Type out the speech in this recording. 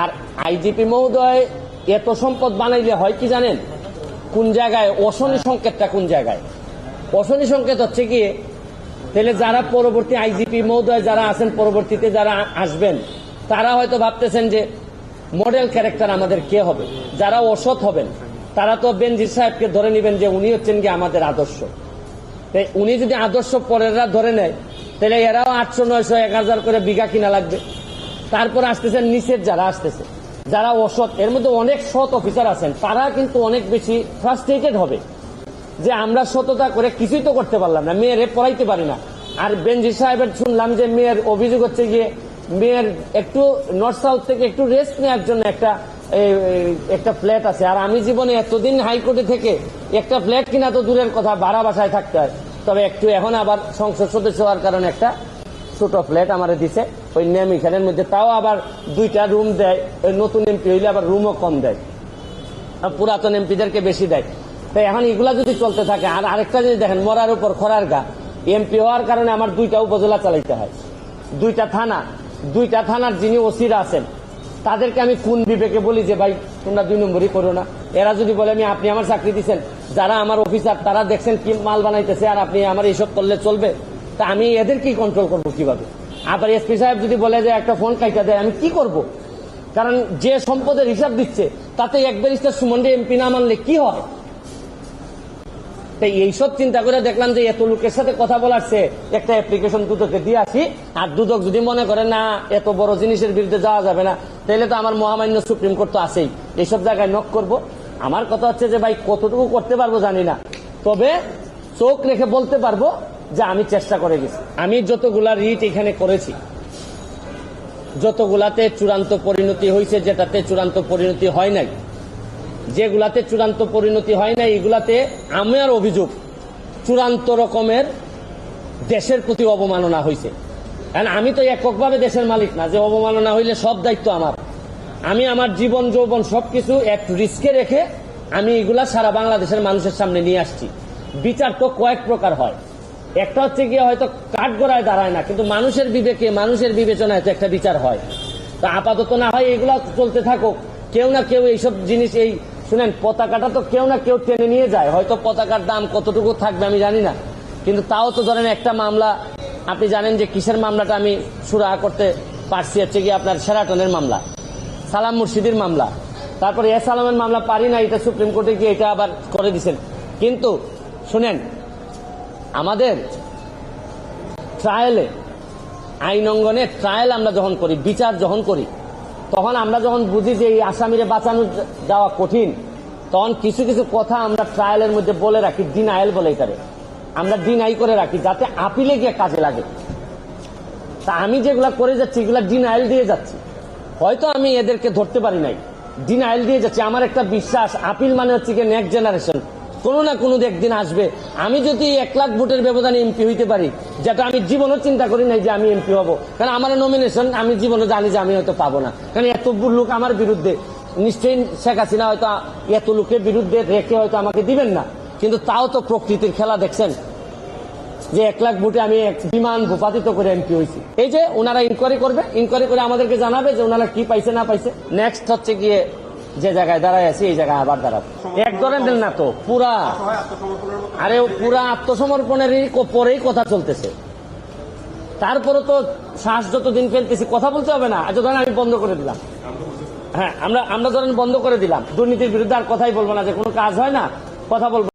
আর IGP মহোদয়, এত সম্পদ বানাইলে হয় কি জানেন? কোন জায়গায়? অশনি সংকেতটা কোন জায়গায়? অশনি সংকেত হচ্ছে কি, তাহলে যারা পরবর্তী আইজিপি মহোদয় যারা আছেন, পরবর্তীতে যারা আসবেন, তারা হয়তো ভাবতেছেন যে মডেল ক্যারেক্টার আমাদের কে হবে? যারা অসৎ হবেন, তারা তো বেনজির সাহেবকে ধরে নেবেন যে উনি হচ্ছেন কি আমাদের আদর্শ। উনি যদি আদর্শ পরেররা ধরে নেয়, তাহলে এরাও আটশো, নয়শো, এক হাজার করে বিঘা কিনা লাগবে। তারপর আসতেছেন নিচের যারা আসতেছে, যারা অসৎ, এর মধ্যে অনেক সৎ অফিসার আছেন, তারা কিন্তু অনেক বেশি ফ্রাস্ট্রেটেড হবে যে আমরা সততা করে কিছুই তো করতে পারলাম না, মেয়েরে পড়াইতে পারি না। আর বেঞ্জি সাহেবের শুনলাম যে মেয়ের অভিযোগ হচ্ছে গিয়ে মেয়ের একটু নর্থ সাউথ থেকে একটু রেস্ট নেওয়ার জন্য একটা একটা ফ্ল্যাট আছে। আর আমি জীবনে এতদিন হাইকোর্টে থেকে একটা ফ্ল্যাট কিনা তো দূরের কথা, ভাড়া বাসায় থাকতে হয়। তবে একটু এখন আবার সংসদ সদস্য হওয়ার কারণে একটা ছোট ফ্ল্যাট আমারে দিছে, ওই নেম এখানের মধ্যে। তাও আবার দুইটা রুম দেয়, ওই নতুন এমপি হইলে আবার রুমও কম দেয়। পুরাতন এমপিদেরকে বেশি দেয়। তাই এখন এগুলা যদি চলতে থাকে, আর আরেকটা জিনিস দেখেন, মরার উপর খরার গা। এমপি হওয়ার কারণে আমার দুইটা উপজেলা চালাইতে হয়। দুইটা থানা। দুইটা থানার যিনি ওসিরা আছেন, তাদেরকে আমি কোন বিবেকে বলি যে, ভাই, তোমরা দুই নম্বরই করো না? এরা যদি বলে, আমি, আপনি আমার চাকরি দিচ্ছেন যারা আমার অফিসার তারা দেখছেন কি মাল বানাইতেছে, আর আপনি আমার এইসব করলে চলবে? তা আমি এদের কি কন্ট্রোল করব কীভাবে? আবার এসপি সাহেব যদি বলে যে একটা ফোন কাইটা দেয়, আমি কি করব? কারণ যে সম্পদের হিসাব দিচ্ছে, তাতে এক ব্যারিস্টার সুমন্ডে এমপি না মানলে কি হয়? তাই এইসব চিন্তা করে দেখলাম যে এত লোকের সাথে কথা বলার চেয়ে একটা অ্যাপ্লিকেশন দুদকে দিয়ে আসি, আর দুদক যদি মনে করে, না, এত বড় জিনিসের বিরুদ্ধে যাওয়া যাবে না তাহলে তো আমার মহামান্য সুপ্রিম কোর্ট তো আছেই। এইসব জায়গায় নক করব। আমার কথা হচ্ছে যে, ভাই, কতটুকু করতে পারব জানি না। তবে চোখ রেখে বলতে পারব যে আমি চেষ্টা করে গেছি। আমি যতগুলা রিট এখানে করেছি, যতগুলাতে চূড়ান্ত পরিণতি হয়েছে যেটাতে চূড়ান্ত পরিণতি হয় নাই, যেগুলাতে চূড়ান্ত পরিণতি হয় না এগুলাতে আমার অভিযোগ, চূড়ান্ত রকমের দেশের প্রতি অবমাননা হয়েছে কারণ আমি তো এককভাবে দেশের মালিক না, যে অবমাননা হইলে সব দায়িত্ব আমার। আমি আমার জীবন, যৌবন সবকিছু এক রিস্কে রেখে আমি এগুলা সারা বাংলাদেশের মানুষের সামনে নিয়ে আসছি। বিচার তো কয়েক প্রকার হয়। একটা হচ্ছে গিয়ে হয়তো কাঠগড়ায় দাঁড়ায় না, কিন্তু মানুষের বিবেকে, মানুষের বিবেচনায় একটা বিচার হয়। তা আপাতত না হয় এগুলা চলতে থাকুক। কেউ না কেউ এইসব জিনিস, এই শুনেন, পতাকাটা তো কেউ না কেউ টেনে নিয়ে যায়। হয়তো পতাকার দাম কতটুকু থাকবে আমি জানি না। কিন্তু তাও তো ধরেন একটা মামলা, আপনি জানেন যে কিসের মামলাটা আমি সুরাহা করতে পারছি, হচ্ছে কি আপনার সেরাটনের মামলা, সালাম মুর্শিদির মামলা। তারপরে এস আলমের মামলা পারি না, এটা সুপ্রিম কোর্টে গিয়ে এটা আবার করে দিছেন। কিন্তু, শুনেন আমাদের ট্রায়ালে আইন অঙ্গনে ট্রায়াল আমরা যখন করি, বিচার যখন করি, তখন আমরা যখন বুঝি যে এই আসামিরে বাঁচানো যাওয়া কঠিন, তখন কিছু কিছু কথা আমরা ট্রায়ালের মধ্যে বলে রাখি ডিনাইল বলে এটারে আমরা ডিনাই করে রাখি, যাতে আপিলে গিয়ে কাজে লাগে। তা আমি যেগুলা করে যাচ্ছি, এগুলো এগুলা ডিনাইল দিয়ে যাচ্ছি। হয়তো আমি এদেরকে ধরতে পারি নাই। ডিনাইল দিয়ে যাচ্ছি। আমার একটা বিশ্বাস, আপিল মানে হচ্ছে কি নেক্সট জেনারেশন কোনো না কোনো একদিন আসবে। আমি যদি এক লাখ ভোটের ব্যবধানে এমপি হইতে পারি, যেটা আমি জীবনও চিন্তা করি নাই যে আমি এমপি হব। কারণ আমার নমিনেশন আমি জীবনে জানি যে আমি হয়তো পাবো না। কারণ এত লোক আমার বিরুদ্ধে, নিশ্চয়ই শেখ হাসিনা হয়তো এত লোকের বিরুদ্ধে রেখে হয়তো আমাকে দিবেন না। কিন্তু তাও তো প্রকৃতির খেলা দেখছেন যে এক লাখ ভোটে আমি এক বিমান ভূপাতিত করে এমপি হয়েছি। এই যে ওনারা ইনকোয়ারি করবে ইনকোয়ারি করে আমাদেরকে জানাবে যে ওনারা কি পাইছে না পাইছে। নেক্সট হচ্ছে গিয়ে যে জায়গায় দাঁড়ায় আছি, এই জায়গায় আবার দাঁড়াবো। এক ধরনের না তো, পুরা আরে পুরা আত্মসমর্পণেরই পরেই কথা চলতেছে। তারপরে তো শ্বাস যতদিন ফেলতেছি, কথা বলতে হবে না। আচ্ছা ধরেন আমি বন্ধ করে দিলাম। হ্যাঁ আমরা আমরা ধরেন বন্ধ করে দিলাম। দুর্নীতির বিরুদ্ধে আর কথাই বলব না, যে কোনো কাজ হয় না, কথা বলব।